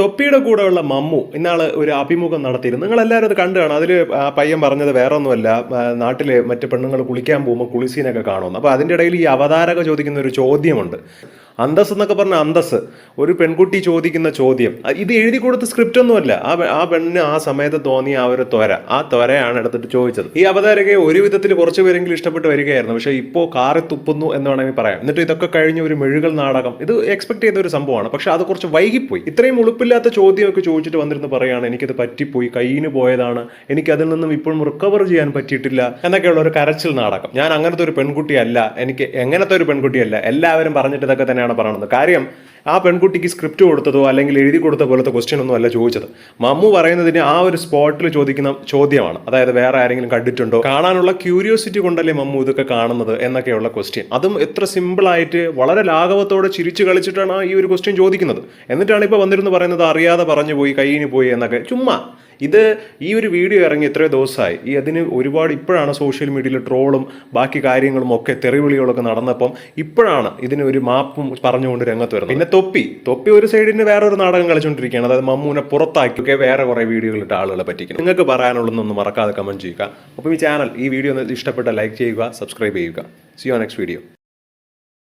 തൊപ്പിയുടെ കൂടെയുള്ള മമ്മു ഇന്നാൾ ഒരു അഭിമുഖം നടത്തിയിരുന്നു. നിങ്ങൾ എല്ലാവരും അത് കണ്ടു അതിൽ അതിൽ പയ്യൻ പറഞ്ഞത് വേറെ ഒന്നുമല്ല നാട്ടിലെ മറ്റ് പെണ്ണുങ്ങൾ കുളിക്കാൻ പോകുമ്പോൾ കുളിസീനൊക്കെ കാണുമെന്ന്. അപ്പോൾ അതിന്റെ ഇടയിൽ ഈ അവതാരക ചോദിക്കുന്ന ഒരു ചോദ്യമുണ്ട്. അന്തസ് എന്നൊക്കെ പറഞ്ഞ അന്തസ് ഒരു പെൺകുട്ടി ചോദിക്കുന്ന ചോദ്യം. ഇത് എഴുതി കൊടുത്ത സ്ക്രിപ്റ്റ് ഒന്നുമല്ല. ആ ആ പെണ്ണിന് ആ സമയത്ത് തോന്നിയ ആ ഒരു ത്വര. ആ ത്വരയാണ് എടുത്തിട്ട് ചോദിച്ചത്. ഈ അവതാരകയെ ഒരു വിധത്തിൽ കുറച്ച് പേരെങ്കിലും ഇഷ്ടപ്പെട്ട് വരികയായിരുന്നു. പക്ഷേ ഇപ്പോൾ കാറി തുപ്പുന്നു എന്ന് വേണമെങ്കിൽ പറയാം. എന്നിട്ട് ഇതൊക്കെ കഴിഞ്ഞ ഒരു മെഴുകൽ നാടകം. ഇത് എക്സ്പെക്ട് ചെയ്ത ഒരു സംഭവമാണ്. പക്ഷേ അത് കുറച്ച് വൈകിപ്പോയി. ഇത്രയും ഉളുപ്പില്ലാത്ത ചോദ്യമൊക്കെ ചോദിച്ചിട്ട് വന്നിരുന്ന് പറയുകയാണ് എനിക്കത് പറ്റിപ്പോയി. കയ്യിന് പോയതാണ്. എനിക്ക് അതിൽ നിന്നും ഇപ്പോഴും റിക്കവർ ചെയ്യാൻ പറ്റിയിട്ടില്ല. എന്നൊക്കെയുള്ള ഒരു കരച്ചിൽ നാടകം. ഞാൻ അങ്ങനത്തെ ഒരു പെൺകുട്ടിയല്ല. എനിക്ക് എങ്ങനത്തെ ഒരു പെൺകുട്ടിയല്ല. എല്ലാവരും പറഞ്ഞിട്ട് ഇതൊക്കെ തന്നെയാണ് പറയുന്നത്. കാര്യം ആ പെൺകുട്ടിക്ക് സ്ക്രിപ്റ്റ് കൊടുത്തതോ അല്ലെങ്കിൽ എഴുതി കൊടുത്ത പോലത്തെ ക്വസ്റ്റ്യൻ ഒന്നും അല്ല ചോദിച്ചത്. മമ്മു പറയുന്നതിന് ആ ഒരു സ്പോട്ടിൽ ചോദിക്കുന്ന ചോദ്യമാണ്. അതായത് വേറെ ആരെങ്കിലും കണ്ടിട്ടുണ്ടോ? കാണാനുള്ള ക്യൂരിയോസിറ്റി കൊണ്ടല്ലേ മമ്മു ഇതൊക്കെ കാണുന്നത് എന്നൊക്കെയുള്ള ക്വസ്റ്റ്യൻ അതും എത്ര സിമ്പിളായിട്ട് വളരെ ലാഘവത്തോടെ ചിരിച്ചു കളിച്ചിട്ടാണ് ഈ ഒരു ക്വസ്റ്റ്യൻ ചോദിക്കുന്നത്. എന്നിട്ടാണ് ഇപ്പോൾ വന്നിരുന്നു പറയുന്നത് അറിയാതെ പറഞ്ഞു പോയി കയ്യിന് പോയി എന്നൊക്കെ. ചുമ്മാ. ഇത് ഈ ഒരു വീഡിയോ ഇറങ്ങി എത്രയോ ദിവസമായി. ഈ അതിന് ഒരുപാട് ഇപ്പോഴാണ് സോഷ്യൽ മീഡിയയിൽ ട്രോളും ബാക്കി കാര്യങ്ങളും ഒക്കെ തെറിവിളികളൊക്കെ നടന്നപ്പം ഇപ്പോഴാണ് ഇതിന് ഒരു മാപ്പും പറഞ്ഞുകൊണ്ട് രംഗത്ത് വരുന്നത്. പിന്നെ തൊപ്പി. തൊപ്പി ഒരു സൈഡിന് വേറെ ഒരു നാടകം കളിച്ചുകൊണ്ടിരിക്കുകയാണ് അതായത് മമ്മൂനെ പുറത്താക്കി ഒക്കെ വേറെ കുറേ വീഡിയോകൾ ഇട്ട ആളുകളെ പറ്റിക്കും നിങ്ങൾക്ക് പറയാനുള്ളതൊന്നും മറക്കാതെ കമന്റ് ചെയ്യുക. അപ്പം ഈ ചാനൽ ഈ വീഡിയോ ഒന്ന് ഇഷ്ടപ്പെട്ട ലൈക്ക് ചെയ്യുക സബ്സ്ക്രൈബ് ചെയ്യുക. സി യോ നെക്സ്റ്റ് വീഡിയോ